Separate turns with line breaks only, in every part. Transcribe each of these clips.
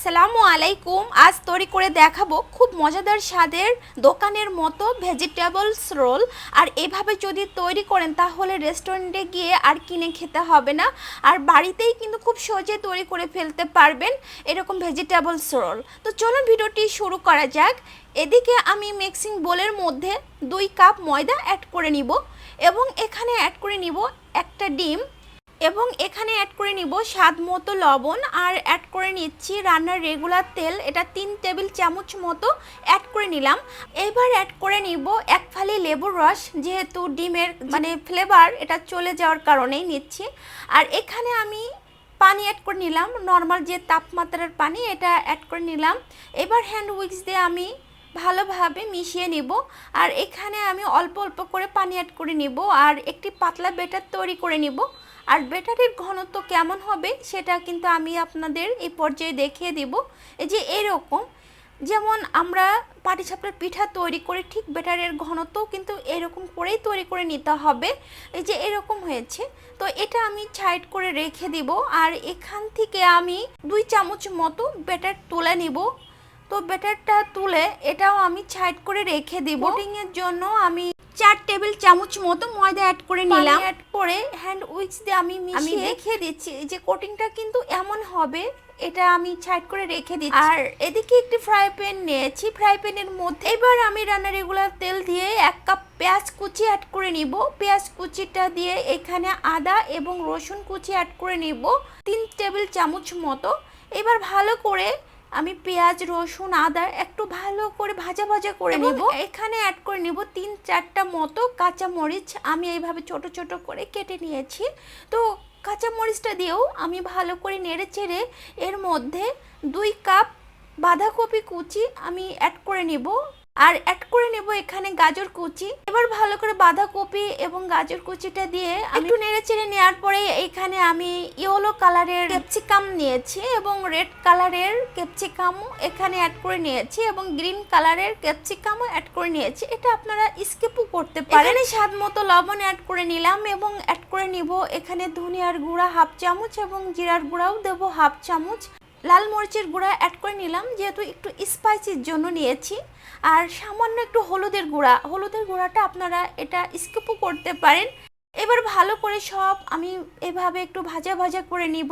আসসালামু আলাইকুম। আজ তৈরি করে দেখাবো খুব মজাদার স্বাদের দোকানের মতো ভেজিটেবলস রোল আর এভাবে যদি তৈরি করেন তাহলে রেস্টুরেন্টে গিয়ে আর কিনে খেতে হবে না। আর বাড়িতেই কিন্তু খুব সহজে তৈরি করে ফেলতে পারবেন এরকম ভেজিটেবলস রোল তো চলুন ভিডিওটি শুরু করা যাক। এদিকে আমি মিক্সিং বোলের মধ্যে দুই কাপ ময়দা অ্যাড করে নিব এবং এখানে অ্যাড করে নিব একটা ডিম। এবং এখানে অ্যাড করে নিব স্বাদ মতো লবণ আর অ্যাড করে নিচ্ছি রান্নার রেগুলার তেল। এটা তিন টেবিল চামচ মতো অ্যাড করে নিলাম। এবার অ্যাড করে নিব এক ফালি লেবুর রস, যেহেতু ডিমের মানে ফ্লেভার এটা চলে যাওয়ার কারণেই নিচ্ছি। আর এখানে আমি পানি অ্যাড করে নিলাম নর্মাল যে তাপমাত্রার পানি এটা অ্যাড করে নিলাম। এবার হ্যান্ড উইক্স দিয়ে আমি ভালোভাবে মিশিয়ে নিব। আর এখানে আমি অল্প অল্প করে পানি অ্যাড করে নিব আর একটি পাতলা বেটার তৈরি করে নিব। আর বেটারের ঘনত্ব কেমন হবে সেটা কিন্তু আমি আপনাদের এই পর্যায়ে দেখিয়ে দিব। এই যে এরকম, যেমন আমরা পাটিসাপটার পিঠা তৈরি করে ঠিক বেটারের ঘনত্ব কিন্তু এরকম করেই তৈরি করে নিতে হবে। এই যে এরকম হয়েছে, তো এটা আমি সাইড করে রেখে দিব। আর এখান থেকে আমি দুই চামচ মতো বেটার তুলে নিব। তো বেটারটা তুলে এটাও আমি সাইড করে রেখে দিব। এর জন্য আমি চার টেবিল চামচ মতো ময়দা অ্যাড করে নিলাম। অ্যাড করে হ্যান্ড উইক্স দিয়ে আমি আমি দেখিয়ে দিচ্ছি যে কোটিংটা কিন্তু এমন হবে এটা আমি সাইড করে রেখে দিচ্ছি। আর এদিকে একটি ফ্রাই প্যান নিয়েছি ফ্রাই প্যানের মধ্যে এবার আমি রান্নার রেগুলার তেল দিয়ে এক কাপ পেঁয়াজ কুচি অ্যাড করে নিব। পেঁয়াজ কুচিটা দিয়ে এখানে আদা এবং রসুন কুচি অ্যাড করে নিব তিন টেবিল চামচ মতো। এবার ভালো করে আমি পেঁয়াজ রসুন আদা একটু ভালো করে ভাজা ভাজা করে নিব। এখানে অ্যাড করে নিব তিন চারটা মতো কাঁচা মরিচ আমি এইভাবে ছোট ছোট করে কেটে নিয়েছি। তো কাঁচা মরিচটা দিয়েও আমি ভালো করে নেড়ে চেড়ে এর মধ্যে দুই কাপ বাঁধাকপি কুচি আমি অ্যাড করে নিব। আর অ্যাড করে নেব এখানে গাজর কুচি। এবার ভালো করে বাঁধাকপি এবং গাজর কুচিটা দিয়ে একটু নেড়ে চেড়ে নেওয়ার পরে এখানে আমি ইয়েলো কালারের ক্যাপসিকাম নিয়েছি এবং রেড কালারের ক্যাপসিকামও এখানে অ্যাড করে নিয়েছি এবং গ্রিন কালারের ক্যাপসিকামও অ্যাড করে নিয়েছি। এটা আপনারা স্কিপও করতে পারেন। স্বাদ মতো লবণ অ্যাড করে নিলাম এবং অ্যাড করে নিব এখানে ধনিয়ার গুঁড়া হাফ চামচ এবং জিরার গুঁড়াও দেবো হাফ চামচ। লাল মরিচের গুঁড়া অ্যাড করে নিলাম, যেহেতু একটু স্পাইসির জন্য নিয়েছি। আর সামান্য একটু হলুদের গুঁড়া, হলুদের গুঁড়াটা আপনারা এটা স্কিপও করতে পারেন। এবার ভালো করে সব আমি এভাবে একটু ভাজা ভাজা করে নিব।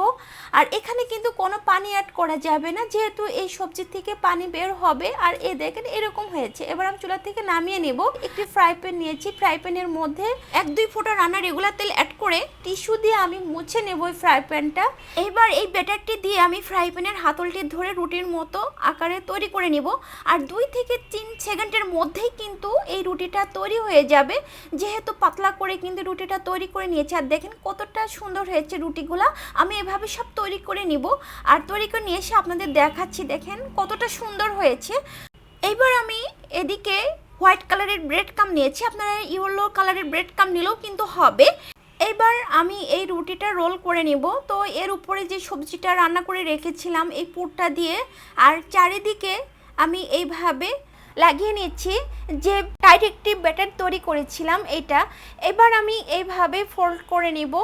আর এখানে কিন্তু কোনো পানি অ্যাড করা যাবে না, যেহেতু এই সবজি থেকে পানি বের হবে। আর এ দেখেন এরকম হয়েছে। এবার আমি চুলা থেকে নামিয়ে নেব। একটি ফ্রাই প্যান নিয়েছি। ফ্রাই প্যানের মধ্যে এক দুই ফোঁটা রান্না রেগুলার তেল অ্যাড করে টিস্যু দিয়ে আমি মুছে নেব ওই ফ্রাই প্যানটা এবার এই ব্যাটারটি দিয়ে আমি ফ্রাই প্যানের হাতলটি ধরে রুটির মতো আকারে তৈরি করে নিব। আর দুই থেকে তিন সেকেন্ডের মধ্যেই কিন্তু এই রুটিটা তৈরি হয়ে যাবে। যেহেতু পাতলা করে কিন্তু রুটিটা তৈরি করে নিয়েছি। আর দেখেন কতটা সুন্দর হয়েছে রুটিগুলা। আমি এভাবে সব তৈরি করে নিব। আর তৈরি করে নিয়ে এসে আপনাদের দেখাচ্ছি, দেখেন কতটা সুন্দর হয়েছে। এইবার আমি এদিকে হোয়াইট কালারের ব্রেড কাম নিয়েছি। আপনারা ইয়েলো কালারের ব্রেড কাম নিলেও কিন্তু হবে। এবার আমি এই রুটিটা রোল করে নিব। তো এর উপরে যে সবজিটা রান্না করে রেখেছিলাম, এই পুরটা দিয়ে। আর চারিদিকে আমি এইভাবে লাগিয়ে নিচ্ছি। যে টাইট একটি ব্যাটার তৈরি করেছিলাম এটা। এবার আমি এইভাবে ফোল্ড করে নিব।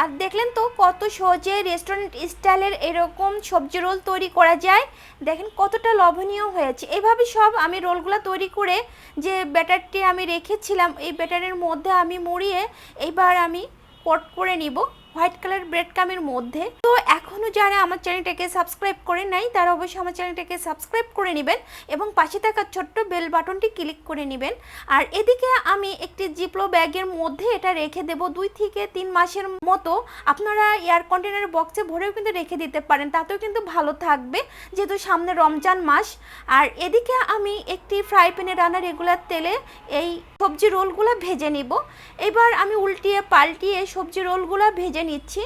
আর দেখলেন তো কত সহজে রেস্টুরেন্ট স্টাইলের এরকম সবজি রোল তৈরি করা যায়। দেখেন কতটা লবণীয় হয়েছে। এভাবে সব আমি রোলগুলো তৈরি করে যে ব্যাটারটি আমি রেখেছিলাম, এই ব্যাটারের মধ্যে আমি মুড়িয়ে এইবার আমি কোট করে নিব। হোয়াইট কালার ব্রেড কামের মধ্যে। তো এখনও যারা আমার চ্যানেলটাকে সাবস্ক্রাইব করে নাই, তারা অবশ্যই আমার চ্যানেলটাকে সাবস্ক্রাইব করে নেবেন এবং পাশে থাকা ছোট্ট বেল বাটনটি ক্লিক করে নেবেন। আর এদিকে আমি একটি জিপলো ব্যাগের মধ্যে এটা রেখে দেব। দুই থেকে তিন মাসের মতো আপনারা এয়ার কন্টেনার বক্সে ভরেও কিন্তু রেখে দিতে পারেন, তাতেও কিন্তু ভালো থাকবে, যেহেতু সামনে রমজান মাস। আর এদিকে আমি একটি ফ্রাই প্যানে রান্না রেগুলার তেলে এই সবজি রোলগুলো ভেজে নিব। এবার আমি উল্টিয়ে পাল্টিয়ে সবজি রোলগুলো ভেজে নিচ্ছি।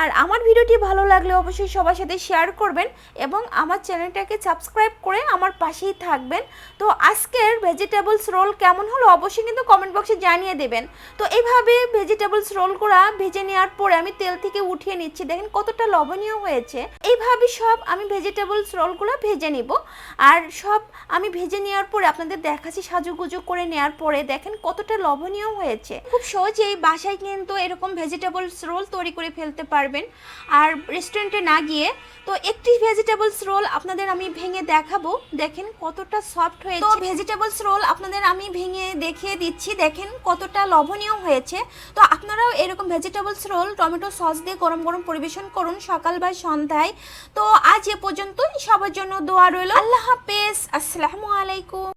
আর আমার ভিডিওটি ভালো লাগলে অবশ্যই সবার সাথে শেয়ার করবেন এবং আমার চ্যানেলটাকে সাবস্ক্রাইব করে আমার পাশেই থাকবেন। তো আজকের ভেজিটেবলস রোল কেমন হলো অবশ্যই কিন্তু কমেন্ট বক্সে জানিয়ে দেবেন। তো এইভাবে ভেজিটেবলস রোলগুলো ভেজে নেওয়ার পরে আমি তেল থেকে উঠিয়ে নিচ্ছি। দেখেন কতটা লবণীয় হয়েছে। এইভাবে সব আমি ভেজিটেবলস রোলগুলো ভেজে নিব। আর সব আমি ভেজে নেওয়ার পরে আপনাদের দেখাচ্ছি সাজুগুজু করে নেওয়ার পরে দেখেন কতটা লবণীয় হয়েছে। খুব সহজেই বাসায় কিন্তু এরকম ভেজিটেবলস রোল তৈরি করে ফেলতে পারে পারবেন। আর রেস্টুরেন্টে না গিয়ে তো একটি ভেজিটেবলস রোল আপনাদের আমি ভেঙে দেখাবো। দেখেন কতটা সফট হয়েছে। তো ভেজিটেবলস রোল আপনাদের আমি ভেঙে দেখিয়ে দিচ্ছি। দেখেন কতটা লবণীয় হয়েছে। তো আপনারাও এরকম ভেজিটেবলস রোল টমেটো সস দিয়ে গরম গরম পরিবেশন করুন সকাল বা সন্ধ্যায়। তো আজ এ পর্যন্তই। সবার জন্য দোয়া রইল। আল্লাহ হাফেজ। আসসালামু আলাইকুম।